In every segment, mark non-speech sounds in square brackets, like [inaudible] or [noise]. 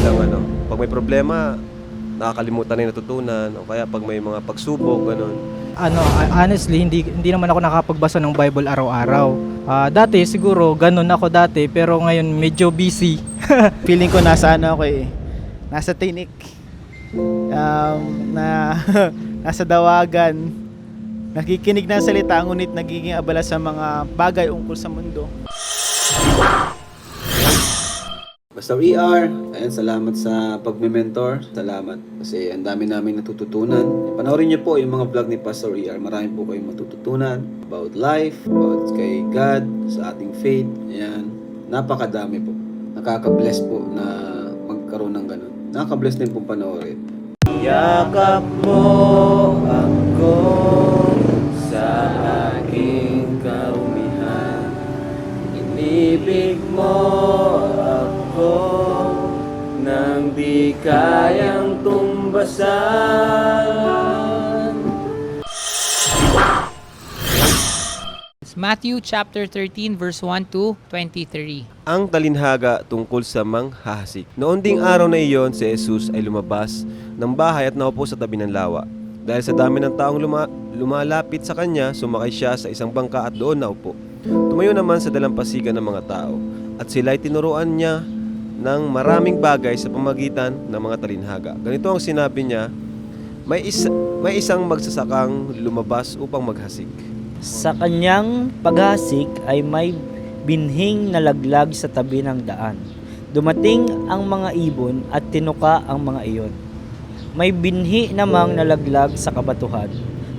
biglang ano, pag may problema, nakakalimutan na yung natutunan o kaya pag may mga pagsubok, ganun. ano, honestly, hindi, hindi naman ako nakapagbasa ng Bible araw-araw. Ah, dati, siguro, ganun ako dati, pero ngayon medyo busy. [laughs] Feeling ko nasa ano ako eh. Nasa tinik. Um, na [laughs] nasa dawagan. Nakikinig ng salita ngunit nagiging abala sa mga bagay ungkol sa mundo. Pastor ER, ayan, salamat sa pagme-mentor. Salamat kasi ang dami namin natututunan. Panoorin niyo po yung mga vlog ni Pastor ER. Marami po kayong matututunan about life, about kay God, sa ating faith. Ayan, napakadami po. Nakaka-bless po na magkaroon ng ganun. Nakaka-bless din po panoorin. Yakap mo ako It's Matthew chapter 13 verse 1 to 23. Ang talinhaga tungkol sa manghahasik. Noon ding araw na iyon, si Jesus ay lumabas ng bahay at naupo sa tabi ng lawa. Dahil sa dami ng taong luma- lumalapit sa kanya, sumakay siya sa isang bangka at doon naupo. Tumayo naman sa dalampasigan ng mga tao at sila ay tinuruan niya ng maraming bagay sa pamagitan ng mga talinhaga. Ganito ang sinabi niya, may, isa, may isang magsasakang lumabas upang maghasik. Sa kanyang paghasik ay may binhing nalaglag sa tabi ng daan. Dumating ang mga ibon at tinuka ang mga iyon. May binhi namang nalaglag sa kabatuhan.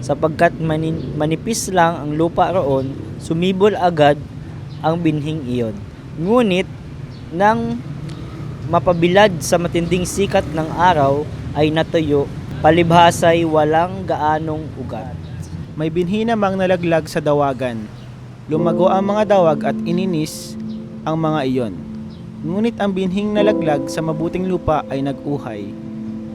Sapagkat manin- manipis lang ang lupa roon, sumibol agad ang binhing iyon. Ngunit, nang mapabilad sa matinding sikat ng araw ay natuyo, palibhasay walang gaanong ugat. May binhi namang nalaglag sa dawagan. Lumago ang mga dawag at ininis ang mga iyon. Ngunit ang binhing nalaglag sa mabuting lupa ay nag-uhay.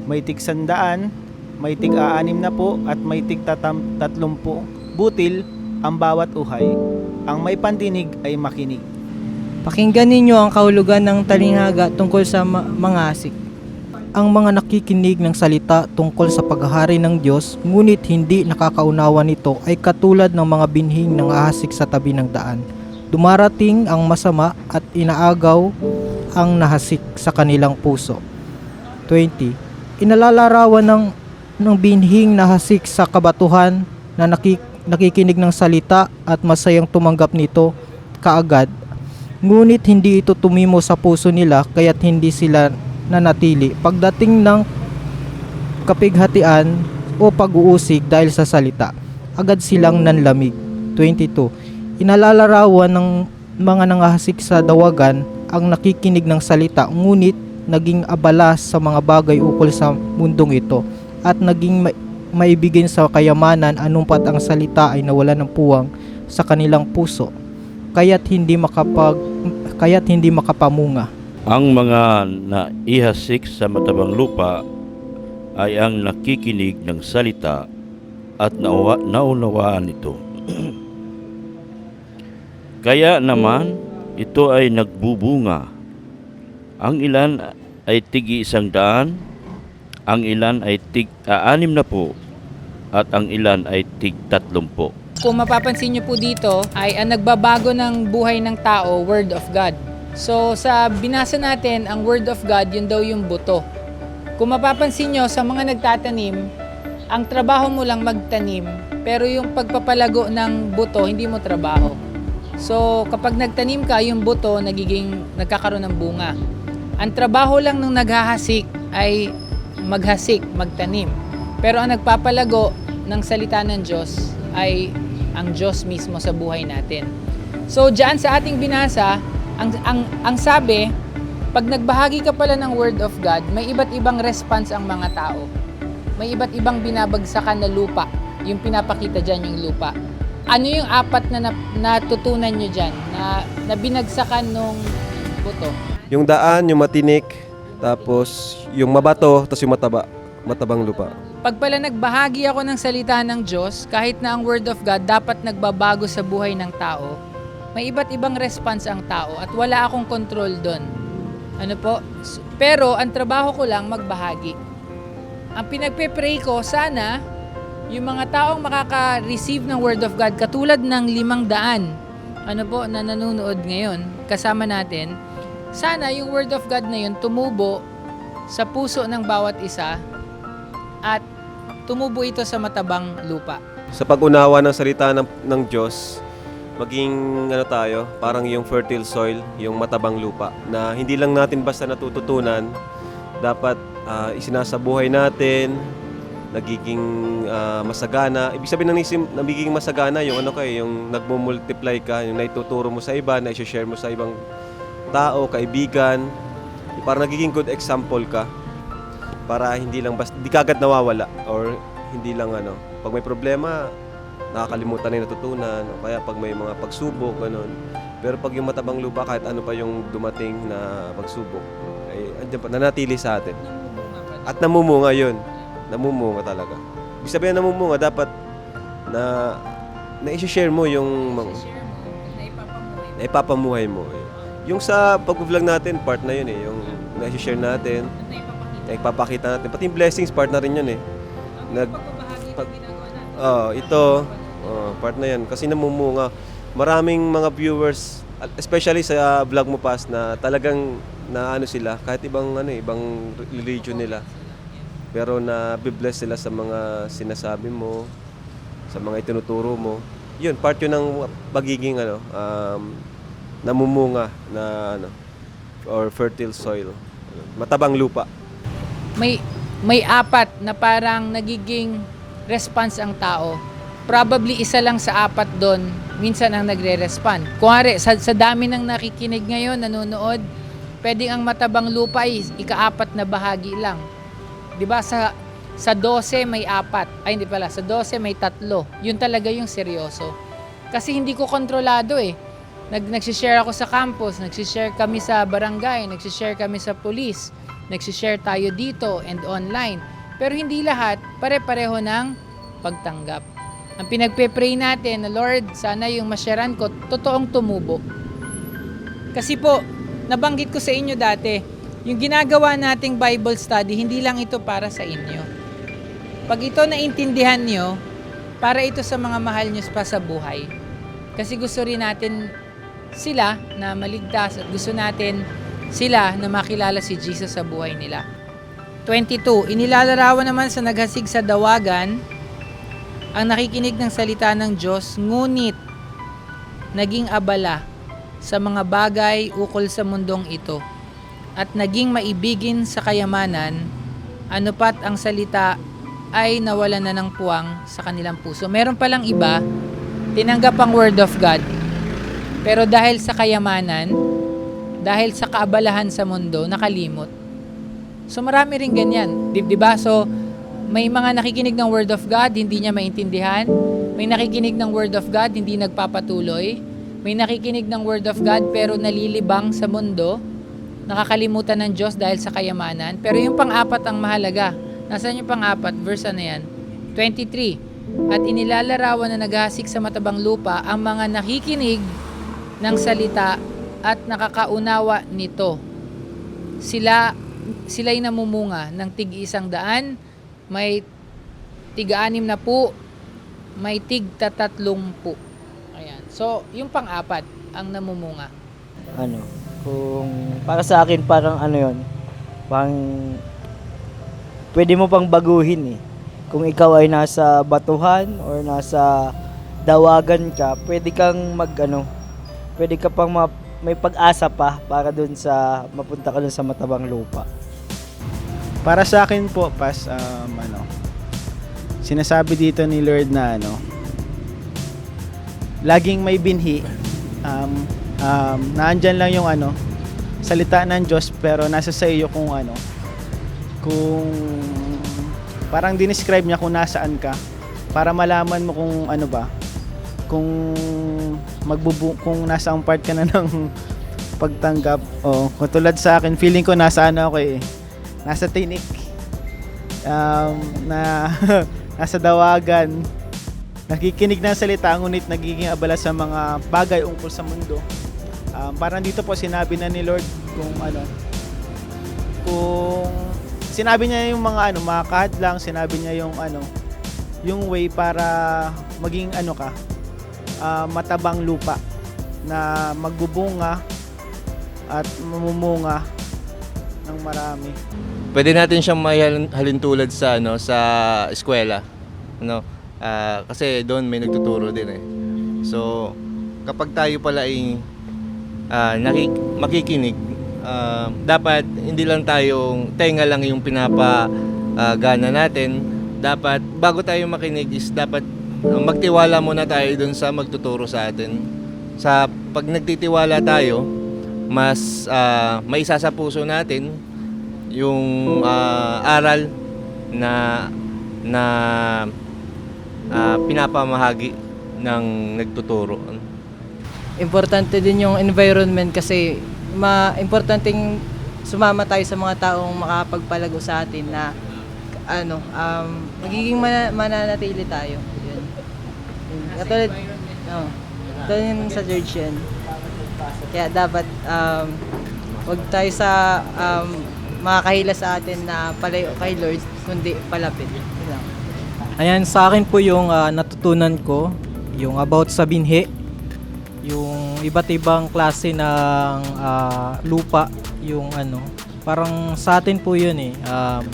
May tig sandaan, may tig aanim na po at may tig tatam, tatlumpu butil ang bawat uhay. Ang may pandinig ay makinig. Pakinggan ninyo ang kahulugan ng talinhaga tungkol sa ma- mga asik. Ang mga nakikinig ng salita tungkol sa paghahari ng Diyos, ngunit hindi nakakaunawa nito ay katulad ng mga binhing ng ahasik sa tabi ng daan. Dumarating ang masama at inaagaw ang nahasik sa kanilang puso. 20. Inalalarawan ng, ng binhing nahasik sa kabatuhan na nakik, nakikinig ng salita at masayang tumanggap nito kaagad Ngunit hindi ito tumimo sa puso nila kaya't hindi sila nanatili pagdating ng kapighatian o pag-uusig dahil sa salita. Agad silang nanlamig. 22. Inalalarawan ng mga nangahasik sa dawagan ang nakikinig ng salita ngunit naging abala sa mga bagay ukol sa mundong ito at naging ma- maibigin sa kayamanan anumpat ang salita ay nawala ng puwang sa kanilang puso kaya't hindi makapag kaya't hindi makapamunga. Ang mga naihasik sa matabang lupa ay ang nakikinig ng salita at nauwa, naunawaan ito. [clears throat] Kaya naman, ito ay nagbubunga. Ang ilan ay tigi isang daan, ang ilan ay tig ah, anim na po, at ang ilan ay tig tatlong po. Kung mapapansin nyo po dito ay ang nagbabago ng buhay ng tao, Word of God. So sa binasa natin, ang Word of God, yun daw yung buto. Kung mapapansin nyo sa mga nagtatanim, ang trabaho mo lang magtanim, pero yung pagpapalago ng buto, hindi mo trabaho. So kapag nagtanim ka, yung buto nagiging nagkakaroon ng bunga. Ang trabaho lang ng naghahasik ay maghasik, magtanim. Pero ang nagpapalago ng salita ng Diyos ay ang Diyos mismo sa buhay natin. So diyan sa ating binasa, ang, ang, ang sabi, pag nagbahagi ka pala ng Word of God, may iba't ibang response ang mga tao. May iba't ibang binabagsakan na lupa. Yung pinapakita dyan yung lupa. Ano yung apat na natutunan nyo dyan na, na binagsakan nung buto? Yung daan, yung matinik, tapos yung mabato, tapos yung mataba, matabang lupa. Pag pala nagbahagi ako ng salita ng Diyos, kahit na ang Word of God dapat nagbabago sa buhay ng tao, may iba't ibang response ang tao at wala akong control doon. Ano po? Pero ang trabaho ko lang magbahagi. Ang pinagpe-pray ko, sana yung mga taong makaka-receive ng Word of God katulad ng limang daan ano po na nanonood ngayon kasama natin sana yung Word of God na yun tumubo sa puso ng bawat isa at tumubo ito sa matabang lupa. Sa pag-unawa ng salita ng, ng Diyos, maging ano tayo, parang yung fertile soil, yung matabang lupa, na hindi lang natin basta natututunan, dapat ah, isinasabuhay natin, nagiging ah, masagana. Ibig sabihin ng isim, nagiging masagana yung ano kay, yung nagmo-multiply ka, yung naituturo mo sa iba, na share mo sa ibang tao, kaibigan. Para nagiging good example ka para hindi lang basta di kagad nawawala or hindi lang ano pag may problema nakakalimutan na yung natutunan o kaya pag may mga pagsubok ganun. Pero pag yung matabang lupa kahit ano pa yung dumating na pagsubok ay andyan pa nanatili sa atin. At namumunga yun. Namumunga talaga. Ibig sabihin namumunga dapat na na share mo yung mga na ipapamuhay mo. Yung sa pag-vlog natin part na yun eh. Yung na-share natin na ipapakita natin. Pati yung blessings part na rin yun eh. Nag pag, oh, ito. Oh, part na yan. Kasi namumunga. Maraming mga viewers especially sa vlog mo pas na talagang na ano sila. Kahit ibang ano eh, ibang religion nila. Pero na bless sila sa mga sinasabi mo sa mga itinuturo mo. Yun part yun ng pagiging ano um, namumunga na ano or fertile soil. Matabang lupa may may apat na parang nagiging response ang tao. Probably isa lang sa apat doon minsan ang nagre-respond. Kuwari, sa, sa dami ng nakikinig ngayon, nanonood, pwedeng ang matabang lupa ay ikaapat na bahagi lang. 'Di ba sa sa 12 may apat. Ay hindi pala, sa 12 may tatlo. Yun talaga yung seryoso. Kasi hindi ko kontrolado eh. Nag nagsishare ako sa campus, nagsishare kami sa barangay, nagsishare kami sa police, nagsishare tayo dito and online. Pero hindi lahat pare-pareho ng pagtanggap. Ang pinagpe-pray natin na Lord, sana yung masyaran ko totoong tumubo. Kasi po, nabanggit ko sa inyo dati, yung ginagawa nating Bible study, hindi lang ito para sa inyo. Pag ito naintindihan nyo, para ito sa mga mahal nyo pa sa buhay. Kasi gusto rin natin sila na maligtas at gusto natin sila na makilala si Jesus sa buhay nila. 22. Inilalarawan naman sa naghasig sa dawagan ang nakikinig ng salita ng Diyos, ngunit naging abala sa mga bagay ukol sa mundong ito at naging maibigin sa kayamanan, anupat ang salita ay nawala na ng puwang sa kanilang puso. Meron palang iba, tinanggap ang word of God, pero dahil sa kayamanan, dahil sa kaabalahan sa mundo, nakalimot. So marami rin ganyan, di, di ba? So may mga nakikinig ng word of God, hindi niya maintindihan. May nakikinig ng word of God, hindi nagpapatuloy. May nakikinig ng word of God pero nalilibang sa mundo. Nakakalimutan ng Diyos dahil sa kayamanan. Pero yung pang-apat ang mahalaga. Nasaan yung pang-apat? Verse ano yan? 23. At inilalarawan na naghahasik sa matabang lupa ang mga nakikinig ng salita at nakakaunawa nito. Sila sila'y namumunga ng tig isang daan, may tiga-anim na po, may tig tatatlong po. Ayan. So, yung pang-apat ang namumunga. ano, kung para sa akin parang ano yon pang pwede mo pang baguhin eh. Kung ikaw ay nasa batuhan or nasa dawagan ka, pwede kang mag ano, pwede ka pang ma- may pag-asa pa para dun sa mapunta ka dun sa matabang lupa. Para sa akin po, pas, um, ano, sinasabi dito ni Lord na ano, laging may binhi, um, um, naandyan lang yung ano, salita ng Diyos, pero nasa sa iyo kung ano, kung parang dinescribe niya kung nasaan ka, para malaman mo kung ano ba, kung magbubu kung nasa ang part ka na ng pagtanggap. O, katulad sa akin, feeling ko nasa ano ako eh, nasa tinik. Um, na [laughs] nasa dawagan. Nakikinig ng salita, ngunit nagiging abala sa mga bagay ungkol sa mundo. Um, parang dito po sinabi na ni Lord kung ano, kung sinabi niya yung mga ano, mga kahadlang, sinabi niya yung ano, yung way para maging ano ka, ah, matabang lupa na magbubunga at mamumunga ng marami. pwede natin siyang may halin- halintulad sa ano sa eskwela ano? Ah, kasi doon may nagtuturo din eh. So kapag tayo pala ay ah, nakik- makikinig ah, dapat hindi lang tayong tenga lang yung pinapa ah, gana natin. Dapat bago tayo makinig is dapat magtiwala muna tayo doon sa magtuturo sa atin sa pag nagtitiwala tayo mas ah, maisa sa puso natin yung ah, aral na na ah, pinapamahagi ng nagtuturo. Importante din yung environment kasi ma importanteng sumama tayo sa mga taong makapagpalago sa atin na ano, um, magiging mana- mananatili tayo. Katulad, oh, katulad yung sa yan. Kaya dapat um, wag tayo sa um, makakahila sa atin na palayo kay Lord, kundi palapit. Ayan, sa akin po yung ah, natutunan ko, yung about sa binhi, yung iba't ibang klase ng ah, lupa, yung ano, parang sa atin po yun eh. Um,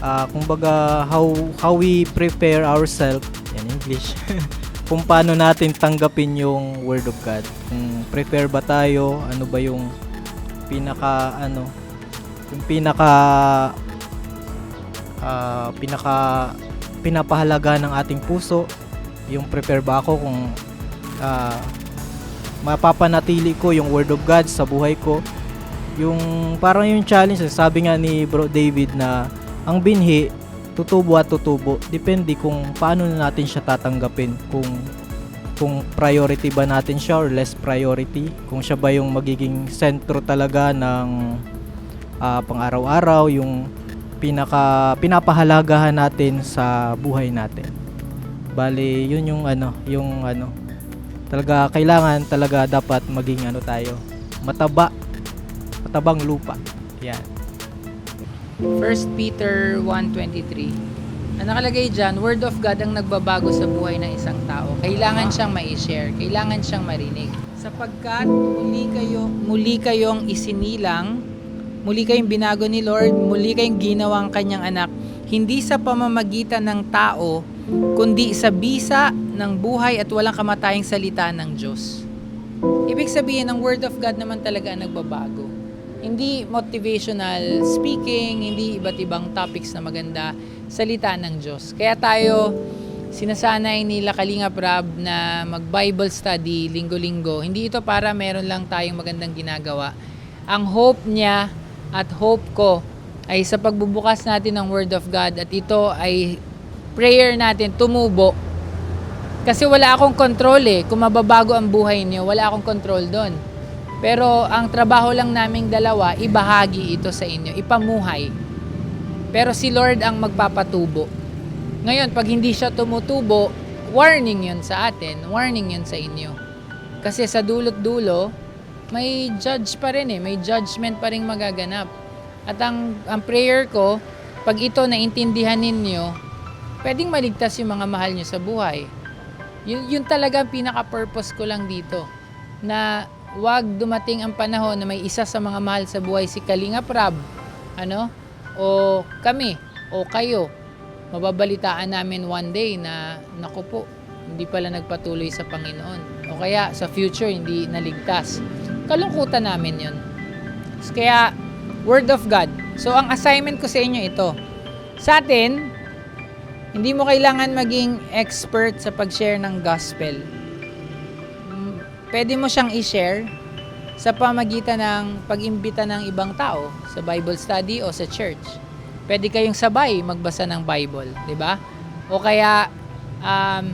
ah, kumbaga, how, how we prepare ourselves, English, [laughs] kung paano natin tanggapin yung Word of God. Kung prepare ba tayo, ano ba yung pinaka, ano, yung pinaka, ah, pinaka, pinapahalaga ng ating puso, yung prepare ba ako kung ah, mapapanatili ko yung word of God sa buhay ko. Yung parang yung challenge, sabi nga ni Bro David na ang binhi tutubo at tutubo. Depende kung paano na natin siya tatanggapin. Kung kung priority ba natin siya or less priority. Kung siya ba yung magiging sentro talaga ng ah, pang-araw-araw, yung pinaka pinapahalagahan natin sa buhay natin. Bali, yun yung ano, yung ano, talaga kailangan talaga dapat maging ano tayo, mataba, matabang lupa. Yan. 1 Peter 1.23 Ang nakalagay dyan, Word of God ang nagbabago sa buhay ng isang tao. Kailangan siyang mai-share, kailangan siyang marinig. Sapagkat muli kayo, muli kayong isinilang, muli kayong binago ni Lord, muli kayong ginawang kanyang anak, hindi sa pamamagitan ng tao, kundi sa bisa ng buhay at walang kamatayang salita ng Diyos. Ibig sabihin, ang Word of God naman talaga ang nagbabago. Hindi motivational speaking, hindi iba't ibang topics na maganda, salita ng Diyos. Kaya tayo, sinasanay nila Kalinga Prab na mag-Bible study linggo-linggo. Hindi ito para meron lang tayong magandang ginagawa. Ang hope niya at hope ko ay sa pagbubukas natin ng Word of God at ito ay prayer natin tumubo kasi wala akong control eh. Kung mababago ang buhay niyo, wala akong control doon. Pero ang trabaho lang naming dalawa, ibahagi ito sa inyo, ipamuhay. Pero si Lord ang magpapatubo. Ngayon, pag hindi siya tumutubo, warning yun sa atin, warning yun sa inyo. Kasi sa dulot-dulo, may judge pa rin eh, may judgment pa rin magaganap. At ang, ang prayer ko, pag ito naintindihan ninyo, pwedeng maligtas yung mga mahal nyo sa buhay. Yun, yun talaga ang pinaka-purpose ko lang dito. Na wag dumating ang panahon na may isa sa mga mahal sa buhay si Kalinga Prab, ano, o kami, o kayo, mababalitaan namin one day na, naku po, hindi pala nagpatuloy sa Panginoon. O kaya sa future, hindi naligtas. Kalungkutan namin yun. Kaya, Word of God. So, ang assignment ko sa inyo ito. Sa atin, hindi mo kailangan maging expert sa pag-share ng gospel. Pwede mo siyang i-share sa pamagitan ng pag-imbita ng ibang tao sa Bible study o sa church. Pwede kayong sabay magbasa ng Bible, di ba? O kaya um,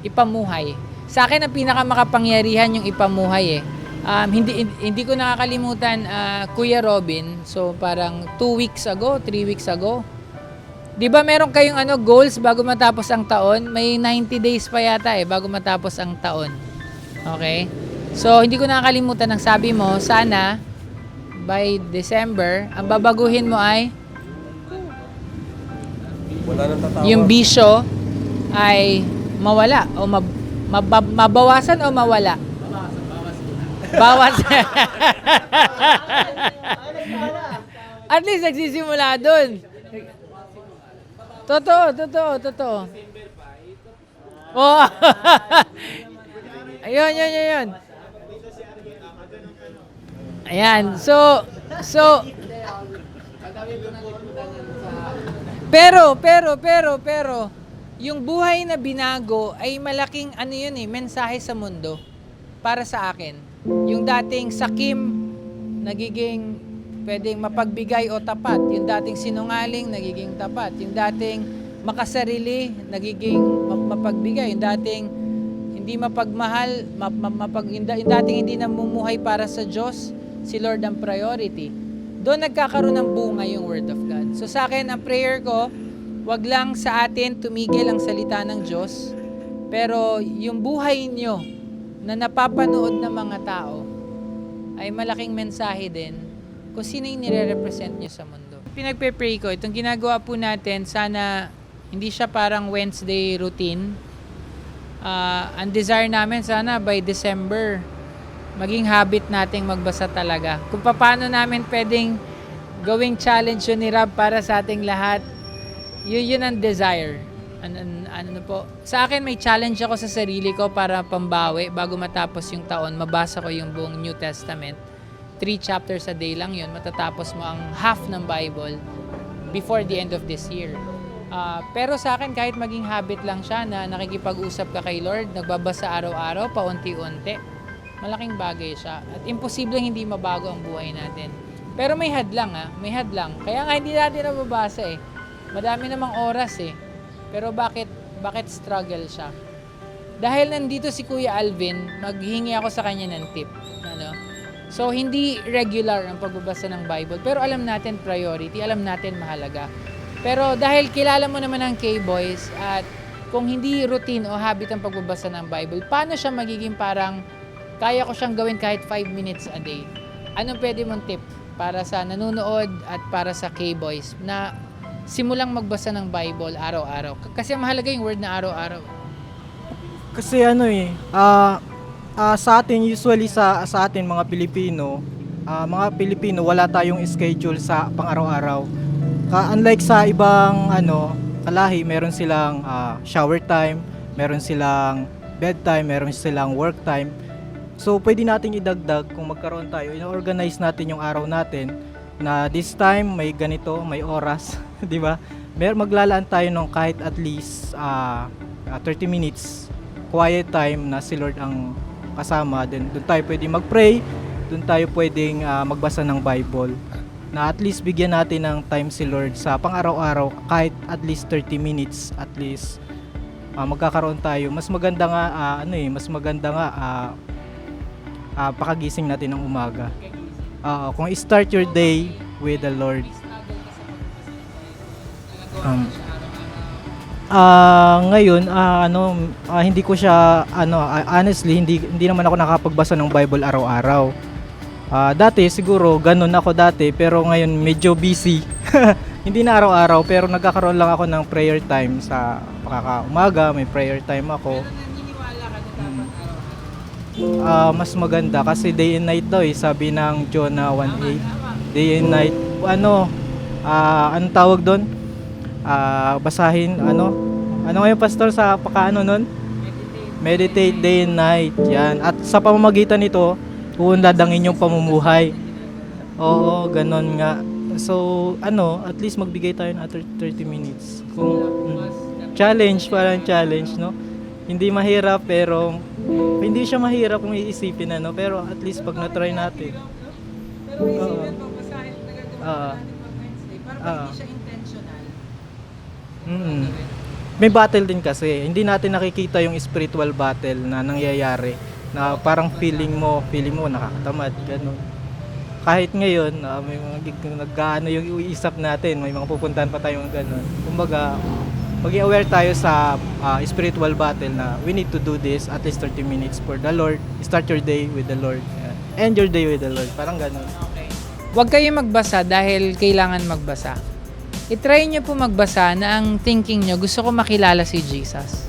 ipamuhay. Sa akin ang pinakamakapangyarihan yung ipamuhay eh. Um, hindi hindi ko nakakalimutan ah, Kuya Robin. So parang two weeks ago, three weeks ago, Di ba meron kayong ano goals bago matapos ang taon? May 90 days pa yata eh bago matapos ang taon. Okay? So, hindi ko nakakalimutan ang sabi mo, sana by December, ang babaguhin mo ay Wala nang tatawa. yung bisyo ay mawala o mab- mab- mabawasan o mawala? Bawas. [laughs] At least nagsisimula dun. Totoo, totoo, totoo. Oh. [laughs] ayun, yun, yun, yun. Ayan, so, so, pero, pero, pero, pero, yung buhay na binago ay malaking ano yun eh, mensahe sa mundo para sa akin. Yung dating sakim, nagiging pwedeng mapagbigay o tapat. Yung dating sinungaling, nagiging tapat. Yung dating makasarili, nagiging ma- mapagbigay. Yung dating hindi mapagmahal, map, map- mapag, yung dating hindi namumuhay para sa Diyos, si Lord ang priority. Doon nagkakaroon ng bunga yung Word of God. So sa akin, ang prayer ko, wag lang sa atin tumigil ang salita ng Diyos, pero yung buhay nyo na napapanood ng mga tao ay malaking mensahe din kung sino yung nire-represent nyo sa mundo. Pinagpe-pray ko, itong ginagawa po natin, sana hindi siya parang Wednesday routine. Ah, ang desire namin sana by December, maging habit nating magbasa talaga. Kung paano namin pwedeng gawing challenge yun ni Rab para sa ating lahat, yun, yun ang desire. An, an- ano po. Sa akin, may challenge ako sa sarili ko para pambawi bago matapos yung taon. Mabasa ko yung buong New Testament. Three chapters a day lang yun. Matatapos mo ang half ng Bible before the end of this year. Ah, pero sa akin, kahit maging habit lang siya na nakikipag-usap ka kay Lord, nagbabasa araw-araw, paunti-unti, malaking bagay siya. At imposible hindi mabago ang buhay natin. Pero may hadlang ah, may hadlang. Kaya nga hindi natin nababasa eh. Madami namang oras eh. Pero bakit bakit struggle siya? Dahil nandito si Kuya Alvin, maghingi ako sa kanya ng tip. Ano? So, hindi regular ang pagbabasa ng Bible. Pero alam natin priority, alam natin mahalaga. Pero dahil kilala mo naman ang K-Boys at kung hindi routine o habit ang pagbabasa ng Bible, paano siya magiging parang kaya ko siyang gawin kahit 5 minutes a day? Anong pwede mong tip para sa nanonood at para sa K-Boys na simulang magbasa ng Bible araw-araw? Kasi mahalaga yung word na araw-araw. Kasi ano eh, ah ah, sa atin usually sa sa atin mga Pilipino, ah, mga Pilipino wala tayong schedule sa pang-araw-araw. Ka unlike sa ibang ano, kalahi, meron silang ah, shower time, meron silang bedtime, meron silang work time. So pwede nating idagdag kung magkaroon tayo, ino-organize natin yung araw natin na this time may ganito, may oras, [laughs] 'di ba? Mer maglalaan tayo ng kahit at least ah, ah, 30 minutes quiet time na si Lord ang kasama. Then doon tayo pwede mag-pray, doon tayo pwedeng ah, magbasa ng Bible. Na at least bigyan natin ng time si Lord sa pang-araw-araw kahit at least 30 minutes at least ah, magkakaroon tayo. Mas maganda nga ah, ano eh, mas maganda nga ah, ah, pakagising natin ng umaga. Oo, kung start your day with the Lord. Um, Ah, ngayon ah, ano ah, hindi ko siya ano ah, honestly hindi hindi naman ako nakapagbasa ng Bible araw-araw. Ah, dati siguro ganun ako dati pero ngayon medyo busy. [laughs] hindi na araw-araw pero nagkakaroon lang ako ng prayer time sa pakakaumaga, may prayer time ako. Ah, mas maganda kasi day and night daw eh, sabi ng Jonah 1:8. Day and night ano ah anong tawag doon? Ah, basahin ano? Ano ngayon pastor sa pakaano nun? Meditate day and night. Yan. At sa pamamagitan nito, uunladangin yung pamumuhay. Oo, ganun nga. So, ano, at least magbigay tayo ng other 30 minutes. Kung mm, challenge, parang challenge, no? Hindi mahirap pero hindi siya mahirap kung iisipin ano, pero at least pag na-try natin. Pero Oo. siya intentional. Mm. May battle din kasi. Hindi natin nakikita yung spiritual battle na nangyayari na parang feeling mo, feeling mo nakakatamad, ganun. Kahit ngayon, ah, may mga gig- nag-ano yung iisap natin, may mga pupuntahan pa tayong ganun. Kumbaga, maging aware tayo sa ah, spiritual battle na we need to do this at least 30 minutes for the Lord. Start your day with the Lord. Yan. End your day with the Lord. Parang ganun. Okay. huwag kayo magbasa dahil kailangan magbasa. I-try nyo po magbasa na ang thinking nyo, gusto ko makilala si Jesus.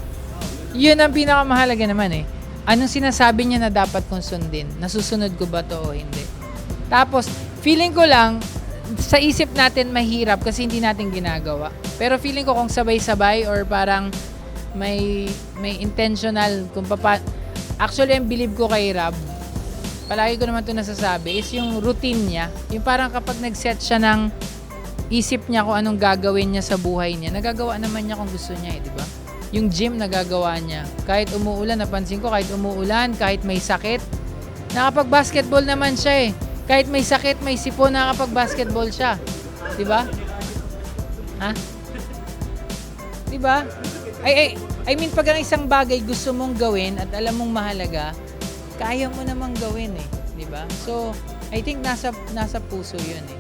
Yun ang pinakamahalaga naman eh. Anong sinasabi niya na dapat kong sundin? Nasusunod ko ba to o hindi? Tapos, feeling ko lang, sa isip natin mahirap kasi hindi natin ginagawa. Pero feeling ko kung sabay-sabay or parang may may intentional kung papa Actually, ang believe ko kay Rab, palagi ko naman ito nasasabi, is yung routine niya. Yung parang kapag nag-set siya ng isip niya kung anong gagawin niya sa buhay niya, nagagawa naman niya kung gusto niya eh, di ba? Yung gym nagagawa niya. Kahit umuulan, napansin ko, kahit umuulan, kahit may sakit, nakapag-basketball naman siya eh. Kahit may sakit, may sipon, nakapag-basketball siya. Di ba? Ha? Di ba? Ay, ay, I mean, pag ang isang bagay gusto mong gawin at alam mong mahalaga, kaya mo namang gawin eh. Di ba? So, I think nasa nasa puso yun eh.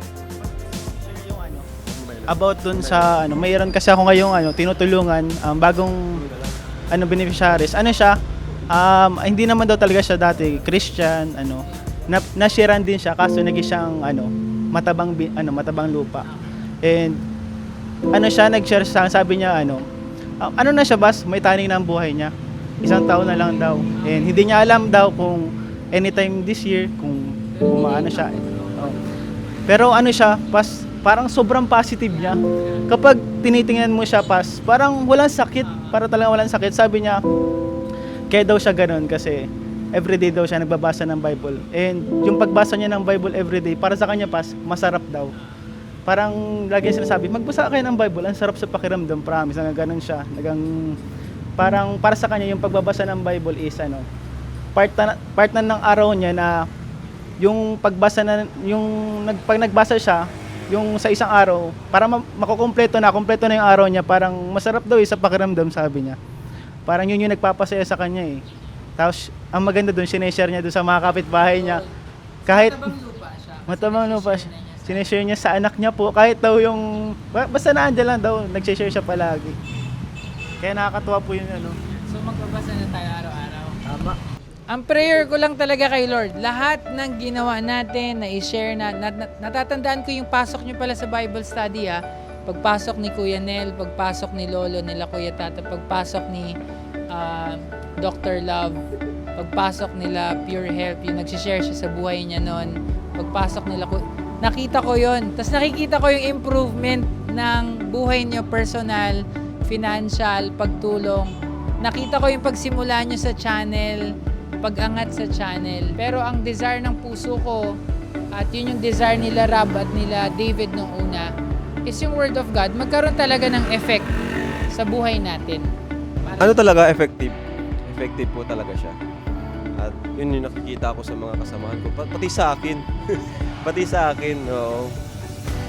About dun sa ano, mayroon kasi ako ngayong ano, tinutulungan um, bagong ano beneficiaries. Ano siya? Um, hindi naman daw talaga siya dati Christian, ano. Na, nashiran din siya kaso naging siyang ano, matabang ano, matabang lupa. And ano siya nag-share sa sabi niya ano, um, ano na siya bas, may taning na ang buhay niya. Isang taon na lang daw. And hindi niya alam daw kung anytime this year kung kung maano siya. Oh. Pero ano siya, pas parang sobrang positive niya. Kapag tinitingnan mo siya pas, parang walang sakit, para talaga walang sakit. Sabi niya, kaya daw siya ganun kasi everyday daw siya nagbabasa ng Bible. And yung pagbasa niya ng Bible everyday, para sa kanya pas, masarap daw. Parang lagi sinasabi, magbasa kayo ng Bible, ang sarap sa pakiramdam, promise, na ganun siya. Nagang, parang para sa kanya yung pagbabasa ng Bible is ano, part na, part na ng araw niya na yung pagbasa na yung nag, pag nagbasa siya yung sa isang araw para ma- makukumpleto na kumpleto na yung araw niya parang masarap daw eh sa pakiramdam sabi niya. Parang yun yung nagpapasaya sa kanya eh. Tapos ang maganda doon sineshare niya doon sa mga kapitbahay niya. Kahit lupa siya. matabang lupa siya. Sineshare niya sa anak niya po. Kahit daw yung ba- basta naandyan lang daw nagsishare siya palagi. Kaya nakakatuwa po yun ano. So magbabasa na tayo araw-araw. Ang prayer ko lang talaga kay Lord, lahat ng ginawa natin, na i-share na, na- na- natatandaan ko yung pasok nyo pala sa Bible study ha. Pagpasok ni Kuya Nel, pagpasok ni Lolo nila Kuya Tata, pagpasok ni ah, Dr. Love, pagpasok nila Pure Health, yung nagsishare siya sa buhay niya noon, pagpasok nila nakita ko yon Tapos nakikita ko yung improvement ng buhay niyo personal, financial, pagtulong. Nakita ko yung pagsimula nyo sa channel, pag-angat sa channel. Pero ang desire ng puso ko, at yun yung desire nila Rab at nila David nung una, is yung Word of God magkaroon talaga ng effect sa buhay natin. Para- Ano talaga effective? Effective po talaga siya. At yun yung nakikita ko sa mga kasamahan ko. Pa- pati sa akin. [laughs] pati sa akin, oo.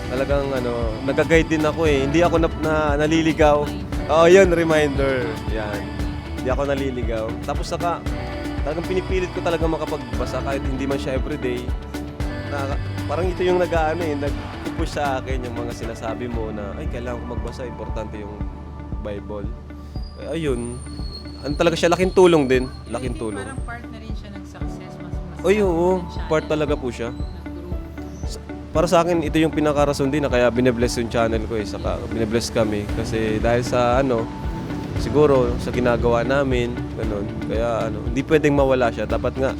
Talagang ano, nag-guide din ako eh. Hindi ako na, na naliligaw. Oo, yun, reminder. Yan. Hindi ako naliligaw. Tapos saka, talagang pinipilit ko talaga makapagbasa kahit hindi man siya everyday. Na, parang ito yung nag-ano eh, nag-push sa akin yung mga sinasabi mo na, ay, kailangan ko magbasa, importante yung Bible. Eh, ayun, ano talaga siya, laking tulong din. Laking tulong. Parang part na rin siya ng success. Mas, mas Oy, oo, part talaga po siya. Para sa akin, ito yung pinakarason din na kaya binebless yung channel ko eh. Saka binebless kami. Kasi dahil sa ano, siguro sa ginagawa namin, ganun. Kaya ano, hindi pwedeng mawala siya. Dapat nga,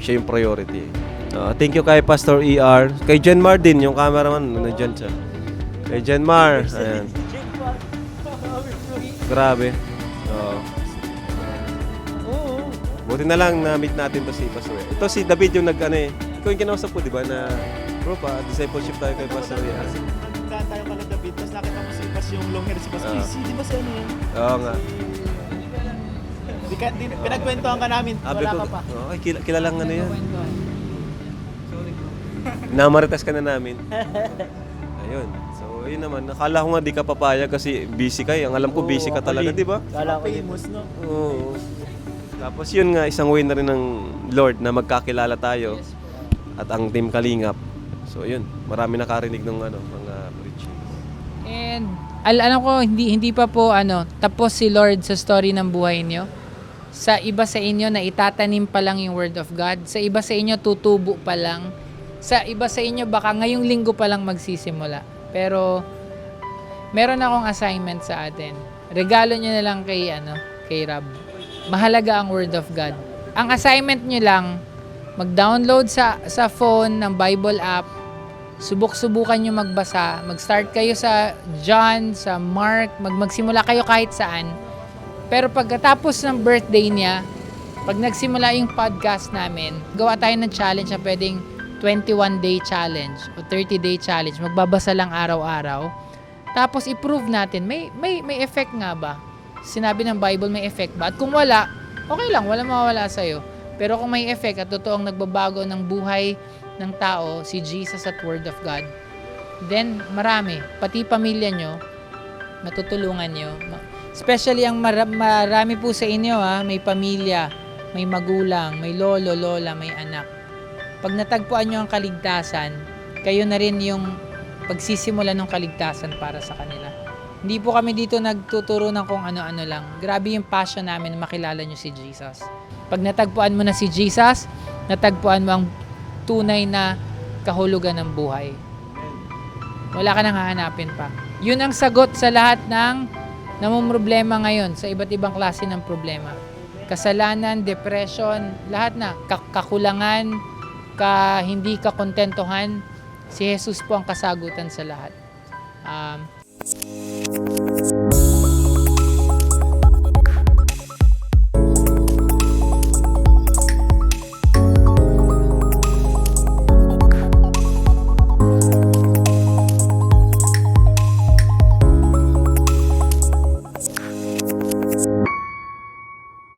siya yung priority eh. Ah, thank you kay Pastor ER. Kay Jenmar din, yung cameraman, nandiyan siya. Kay Jenmar, ayan. Grabe. Oo. Buti na lang na-meet natin to si Pastor. Ito si David yung nag ano eh. Ikaw yung kinausap ko, di ba, na bro pa, discipleship tayo kay Pastor ER. Nagdaan tayo kala David, tapos nakita Bas yung long hair si. Ah. si, di ba si ano yun? Oo nga. Di ka, di, pinagkwentuhan ka namin, Sabi wala ko, ka pa. oh, ay, kila, kilalang ano yan. Kwentuhan. [laughs] Namaritas ka na namin. Ayun. So, yun naman. Nakala ko nga di ka papayag kasi busy ka eh. Ang alam ko busy ka talaga, di ba? Kala ko Famous, no? Oo. Tapos yun nga, isang way na rin ng Lord na magkakilala tayo at ang Team Kalingap. So yun, marami nakarinig ng ano. And al alam ko hindi hindi pa po ano tapos si Lord sa story ng buhay niyo. Sa iba sa inyo na itatanim pa lang yung word of God, sa iba sa inyo tutubo pa lang. Sa iba sa inyo, baka ngayong linggo pa lang magsisimula. Pero, meron akong assignment sa atin. Regalo nyo na lang kay, ano, kay Rab. Mahalaga ang Word of God. Ang assignment nyo lang, mag-download sa, sa phone ng Bible app, subok-subukan nyo magbasa, mag-start kayo sa John, sa Mark, mag magsimula kayo kahit saan. Pero pagkatapos ng birthday niya, pag nagsimula yung podcast namin, gawa tayo ng challenge na pwedeng 21-day challenge o 30-day challenge. Magbabasa lang araw-araw. Tapos i-prove natin, may, may, may effect nga ba? Sinabi ng Bible may effect ba? At kung wala, okay lang, wala mawawala sa'yo. Pero kung may effect at totoong nagbabago ng buhay ng tao, si Jesus at Word of God, then marami, pati pamilya nyo, matutulungan nyo. Especially ang mara- marami po sa inyo, ha, may pamilya, may magulang, may lolo, lola, may anak. Pag natagpuan nyo ang kaligtasan, kayo na rin yung pagsisimula ng kaligtasan para sa kanila. Hindi po kami dito nagtuturo ng kung ano-ano lang. Grabe yung passion namin na makilala nyo si Jesus. Pag natagpuan mo na si Jesus, natagpuan mo ang tunay na kahulugan ng buhay. Wala ka nang hahanapin pa. Yun ang sagot sa lahat ng namumroblema ngayon sa iba't ibang klase ng problema. Kasalanan, depression, lahat na. Ka- kakulangan, ka hindi kakontentuhan, si Jesus po ang kasagutan sa lahat. Um,